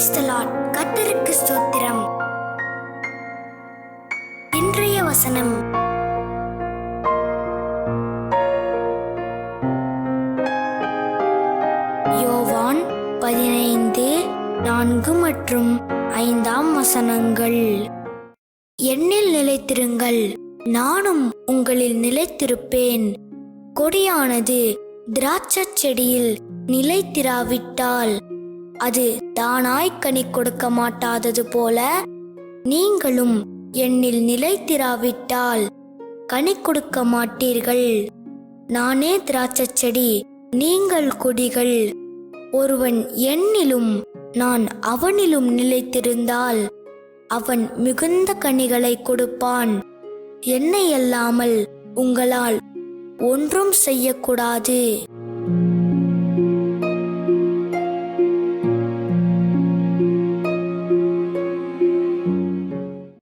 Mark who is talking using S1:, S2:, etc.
S1: கத்தருக்கு ஸ்தோத்திரம். இன்றைய வசனம். யோவான் பதினைந்து நான்கு மற்றும் ஐந்தாம் வசனங்கள். என்னில் நிலைத்திருங்கள் நானும் உங்களில் நிலைத்திருப்பேன். கொடியானது திராட்சச் செடியில் நிலைத்திராவிட்டால் அது தானாய் கனி கொடுக்க மாட்டாதது போல நீங்களும் என்னில் நிலைத்திராவிட்டால் கனி கொடுக்க மாட்டீர்கள். நானே திராட்சை செடி நீங்கள் கொடிகள். ஒருவன் என்னிலும் நான் அவனிலும் நிலைத்திருந்தால் அவன் மிகுந்த கனிகளை கொடுப்பான். என்னை அல்லாமல் உங்களால் ஒன்றும் செய்யக்கூடாது.